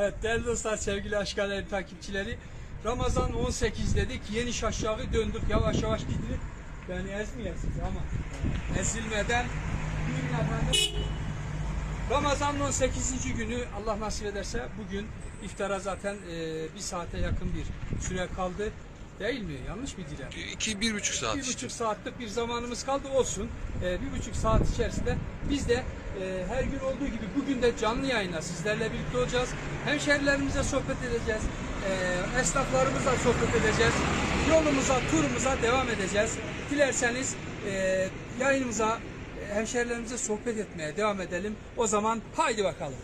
Evet değerli dostlar, sevgili Aşk Alem takipçileri. Ramazan 18 dedik, yeni şaşağı döndük yavaş yavaş gidilip beni ezmeyesiniz ama ezilmeden bugün efendim Ramazan'ın 18. günü Allah nasip ederse bugün iftara zaten e, bir saate yakın bir süre kaldı. Değil mi? Yanlış mı Dilem? İki, bir buçuk saat bir işte. buçuk saatlik bir zamanımız kaldı olsun. Ee, bir buçuk saat içerisinde biz de e, her gün olduğu gibi bugün de canlı yayında sizlerle birlikte olacağız. Hemşerilerimize sohbet edeceğiz. Ee, esnaflarımızla sohbet edeceğiz. Yolumuza, turumuza devam edeceğiz. Dilerseniz e, yayınımıza, e, hemşerilerimize sohbet etmeye devam edelim. O zaman haydi bakalım.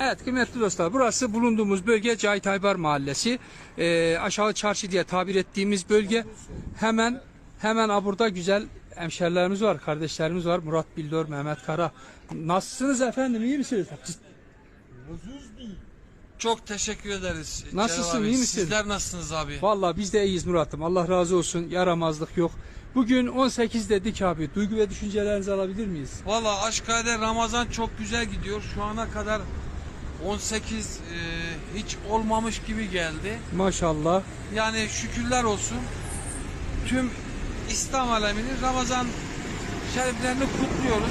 Evet kıymetli dostlar burası bulunduğumuz bölge Cahit Aybar Mahallesi. Ee, aşağı çarşı diye tabir ettiğimiz bölge. Hemen hemen ha burada güzel hemşerilerimiz var, kardeşlerimiz var. Murat Bildor, Mehmet Kara. Nasılsınız efendim? iyi misiniz? Çok teşekkür ederiz. Nasılsın, abi. iyi misin? Sizler nasılsınız abi? Vallahi biz de iyiyiz Murat'ım. Allah razı olsun. Yaramazlık yok. Bugün 18 dedik abi. Duygu ve düşüncelerinizi alabilir miyiz? Valla Aşkale'de Ramazan çok güzel gidiyor. Şu ana kadar 18 e, hiç olmamış gibi geldi. Maşallah. Yani şükürler olsun. Tüm İslam aleminin Ramazan şeriflerini kutluyoruz.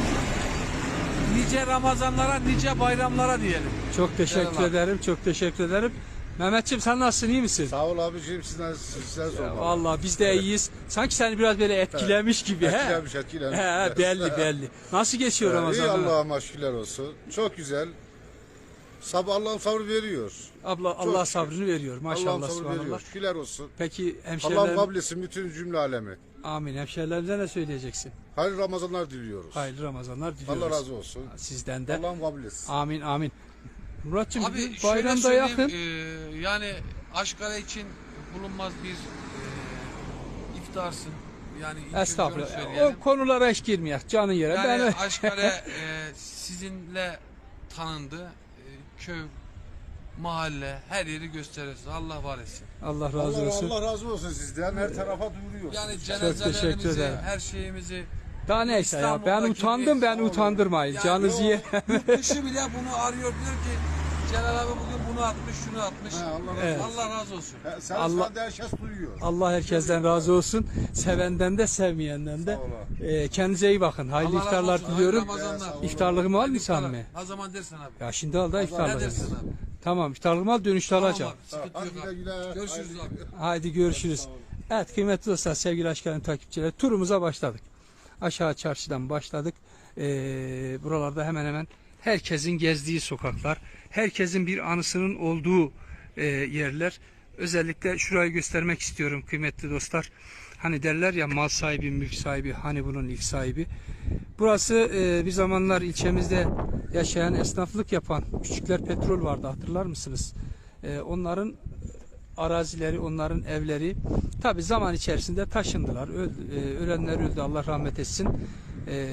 Nice Ramazanlara, nice bayramlara diyelim. Çok teşekkür Eyvallah. ederim. Çok teşekkür ederim. Mehmetçim sen nasılsın? iyi misin? Sağ ol abiciğim sizden sizden sormalı. Vallahi biz de iyiyiz. Sanki seni biraz böyle etkilemiş gibi. he? Etkilemiş, etkilemiş. He, belli belli. Nasıl geçiyor İyi Ramazan? Allah'a şükürler olsun. Çok güzel. Sabah Allah'ım sabır veriyor. Abla Allah sabrını veriyor. Maşallah sabır subhanallah. veriyor. Şükürler olsun. Peki Allah'ım hemşeriler kabul etsin bütün cümle alemi. Amin. Hemşerilerimize ne söyleyeceksin? Hayırlı Ramazanlar diliyoruz. Hayırlı Ramazanlar diliyoruz. Allah razı olsun. Sizden de. Allah'ım kabul etsin. Amin amin. Muratçım Abi şöyle bayramda söyleyeyim, yakın. e, yani Aşkale için bulunmaz bir e, iftarsın. Yani ilk önce onu Estağfurullah. söyleyelim. O konulara hiç girmeyek. Canın yere. Yani ben Aşkale e, sizinle tanındı. Köy, mahalle, her yeri gösterirsin. Allah var etsin. Allah razı Allah, olsun. Allah razı olsun sizden. Her tarafa duyuruyor. Yani teşekkür cenazelerimizi, ederim. her şeyimizi Daha neyse ya. Ben utandım. Ben utandırmayın. Yani Canınız o ye. Yurt dışı bile bunu arıyor diyor ki Celal abi bugün bunu atmış, şunu atmış. He, Allah razı Evet. Allah razı olsun. He, Sen Allah- Allah... herkes duyuyor. Allah herkesten razı olsun. Sevenden de sevmeyenden de. Sağ ol Ee, kendinize iyi bakın. Hayırlı Allah razı iftarlar olsun. diliyorum. Hayırlı Ramazanlar. İftarlığımı al Hayırlı mı? Ne zaman dersen abi. Ya şimdi al da Ne iftarlığı. dersen abi. Tamam iftarlığımı al dönüşte Tamam alacağım. abi, sıkıntı Hadi yok güle abi. güle. Görüşürüz Haydi. abi. Haydi görüşürüz. Evet kıymetli dostlar sevgili aşkların takipçileri turumuza başladık. Aşağı çarşıdan başladık. Ee, buralarda hemen hemen herkesin gezdiği sokaklar, herkesin bir anısının olduğu e, yerler. Özellikle şurayı göstermek istiyorum kıymetli dostlar. Hani derler ya mal sahibi, mülk sahibi, hani bunun ilk sahibi. Burası e, bir zamanlar ilçemizde yaşayan, esnaflık yapan küçükler petrol vardı hatırlar mısınız? E, onların arazileri, onların evleri tabi zaman içerisinde taşındılar. Öldü, e, ölenler öldü Allah rahmet etsin. E,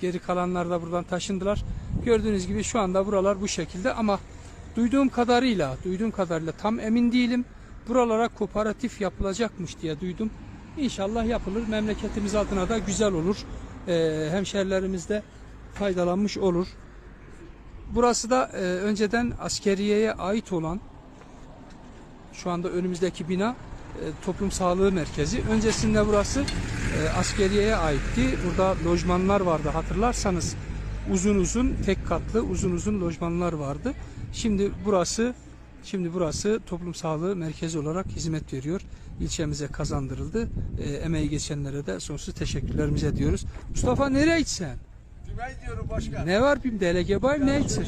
geri kalanlar da buradan taşındılar. Gördüğünüz gibi şu anda buralar bu şekilde ama duyduğum kadarıyla, duyduğum kadarıyla tam emin değilim. Buralara kooperatif yapılacakmış diye duydum. İnşallah yapılır. Memleketimiz adına da güzel olur. E, hemşerilerimiz de faydalanmış olur. Burası da e, önceden askeriyeye ait olan şu anda önümüzdeki bina e, toplum sağlığı merkezi. Öncesinde burası e, askeriyeye aitti. Burada lojmanlar vardı hatırlarsanız. Uzun uzun tek katlı uzun uzun lojmanlar vardı. Şimdi burası şimdi burası toplum sağlığı merkezi olarak hizmet veriyor. İlçemize kazandırıldı. E, emeği geçenlere de sonsuz teşekkürlerimizi ediyoruz. Mustafa nereye gitsen? Ben diyorum başkan. Ne var bir delege bay ne gitsin?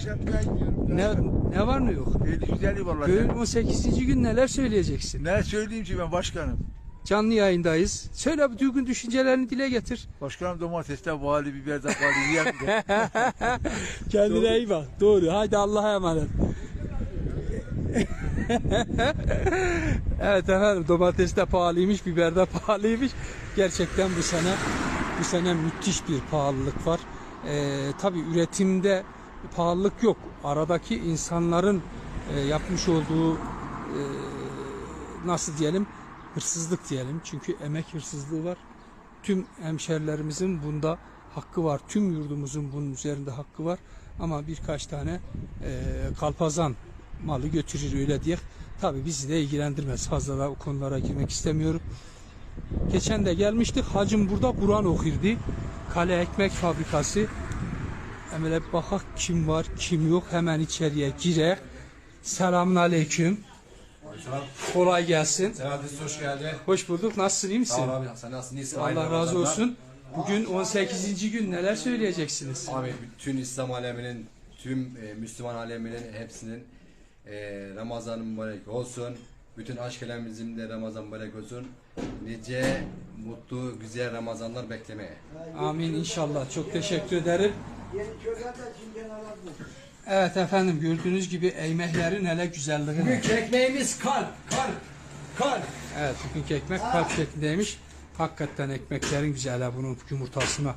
Ne, ne var ne yok? Öyle güzelliği vallahi. Bugün 18. gün neler söyleyeceksin? Ne söyleyeyim ki ben başkanım? Canlı yayındayız. Söyle duygun düşüncelerini dile getir. Başkanım domatesten vali, biberden vali yiyen de. Kendine iyi bak. Doğru. Haydi Allah'a emanet. evet efendim domates de pahalıymış, biber de pahalıymış. Gerçekten bu sene bu sene müthiş bir pahalılık var. Ee, tabii üretimde pahalılık yok. Aradaki insanların e, yapmış olduğu e, nasıl diyelim hırsızlık diyelim. Çünkü emek hırsızlığı var. Tüm hemşerilerimizin bunda hakkı var. Tüm yurdumuzun bunun üzerinde hakkı var. Ama birkaç tane e, kalpazan malı götürür öyle diye. Tabi bizi de ilgilendirmez. Fazla da o konulara girmek istemiyorum. Geçen de gelmiştik. Hacım burada Kur'an okirdi. Kale Ekmek Fabrikası. Emele bakak kim var kim yok. Hemen içeriye girek. Selamun Aleyküm. Kolay gelsin. Selahattin hoş geldin. Hoş bulduk. Nasılsın? iyi misin? Sağ ol abi. Sen nasılsın? İyisin. Allah razı Ramazanlar. olsun. Bugün 18. gün neler söyleyeceksiniz? Abi bütün İslam aleminin, tüm e, Müslüman aleminin hepsinin e, Ramazan mübarek olsun. Bütün aşkelerimizin de Ramazan mübarek olsun. Nice mutlu, güzel Ramazanlar beklemeye. Amin inşallah. Çok teşekkür ederim. Evet efendim gördüğünüz gibi eymeklerin hele güzelliği. ne? Ekmeğimiz kalp, kalp, kalp. Evet bugünkü ekmek kalp şeklindeymiş. Hakikaten ekmeklerin güzeli bunun yumurtasına.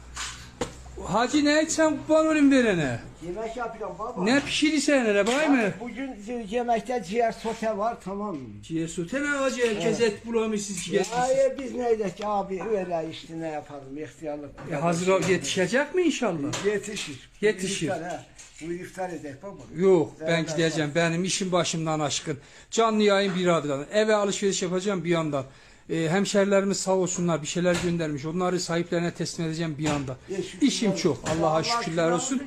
Hacı ne içsen kurban olayım verene. Yemek yapıyorum baba. Ne pişirirsen hele bay mı? Bugün yemekte ciğer sote var tamam mı? Ciğer sote ne hacı? Herkes et bulamış siz ciğer. Hayır biz neydik abi öyle işte ne yapalım ihtiyarlık. E, hazır yetişecek mi inşallah? Yetişir. Yetişir. Bu iftar, ha. Bu iftar edek baba. Yok ben Ben- gideceğim. Benim işim başımdan aşkın. Canlı yayın bir adıdan. Eve alışveriş yapacağım bir yandan. Ee, hemşerilerimiz sağ olsunlar bir şeyler göndermiş. Onları sahiplerine teslim edeceğim bir şükürler İşim çok. Allah'a Allah şükürler olsun.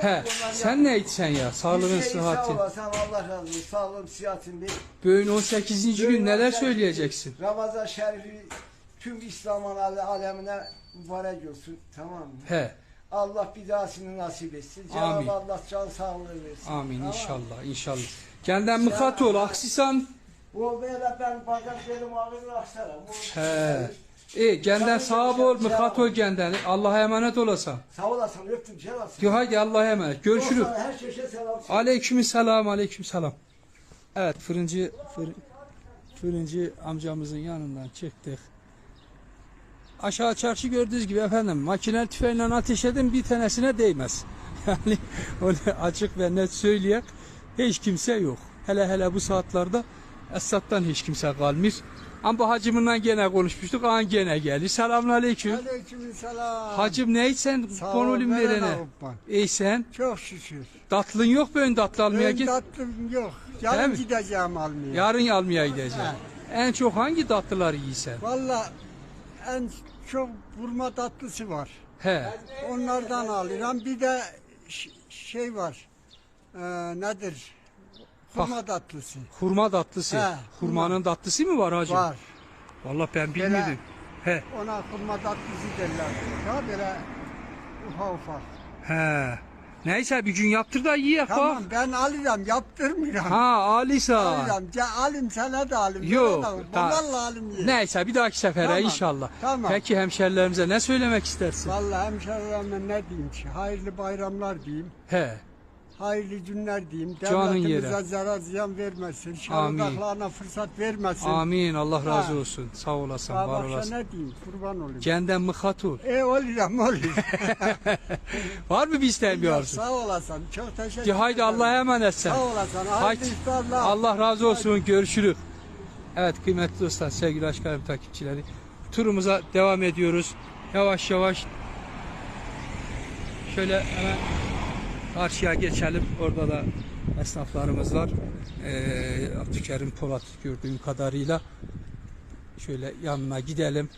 He, sen ne içsen ya? Sağlığın, sıhhatin. Sağ Allah razı olsun. Sağlığım sıhhatim bir. Bugün 18. gün neler 18. söyleyeceksin? Ramazan şerifi tüm İslam ale- alemine mübarek olsun. Tamam mı? He, Allah bir dahasını nasip etsin. Cenab-ı Allah can sağlığı versin. amin Tamam inşallah inşallah. Kendinden mıkat ol aksisan. Bu böyle ben bacaklarım ağrır aksarım. Bu- He. E, kendinden sağ ol, mıkat ol kendinden. Allah'a emanet olasan. Sağ olasın öptüm şey olasın. Yo hadi Allah'a emanet. Görüşürüz. Her şeye selam. Aleyküm selam, aleyküm selam. Evet, fırıncı fır- fırıncı amcamızın yanından çıktık. Aşağı çarşı gördüğünüz gibi efendim makinel tüfeğiyle ateş edin bir tanesine değmez. Yani onu açık ve net söyleyek hiç kimse yok. Hele hele bu saatlerde Esat'tan hiç kimse kalmıyor. Ama hacımınla gene konuşmuştuk. An gene geldi. Selamun aleyküm. Aleykümselam. Hacım ne sen Sağ ol, konulum verene. İyi sen. Çok şükür. Tatlın yok böyle tatlı almaya git. tatlım yok. Değil Yarın mi? gideceğim almaya. Yarın almaya gideceğim. En çok hangi tatlıları yiysen? Valla en çok vurma tatlısı var. He. Onlardan alıyorum. Bir de şey var. Ee, nedir? Hurma tatlısı. Hurma tatlısı. He, Hurmanın tatlısı mı var hacım? Var. Vallahi ben bilmiyordum. He. Ona hurma tatlısı derler. Ya böyle ufak ufak. He. Neyse bir gün yaptır da yiyek Tamam bak. ben alacağım yaptırmıyorum. Ha Alisa. Alacağım. Ya alayım sana da alayım. Yok, da- tamam. Vallahi alayım ye. Neyse bir dahaki sefere Tamam, inşallah. tamam. Peki hemşerilerimize ne söylemek istersin? Vallahi hemşehrilerime ne diyeyim ki? Hayırlı bayramlar diyeyim. He. Hayırlı günler diyeyim. Canın Devletimize yere. zarar ziyan vermesin. Amin. Şarıdaklarına fırsat vermesin. Amin. Allah razı Ha. olsun. Sağ olasın. Daha Var başka olasın. ne diyeyim? Kurban olayım. Kendinden mıkat ol. E olurum olurum. Var mı bir isteğin bir arzu? Sağ olasın. Çok teşekkür Ki haydi ederim. Allah'a emanet sen. Sağ olasın. Haydi. İftarlar. Allah razı olsun. Görüşürüz. Evet kıymetli dostlar, sevgili aşklarım takipçileri. Turumuza devam ediyoruz. Yavaş yavaş şöyle hemen karşıya geçelim. Orada da esnaflarımız var. Ee, Abdülkerim Polat gördüğüm kadarıyla şöyle yanına gidelim.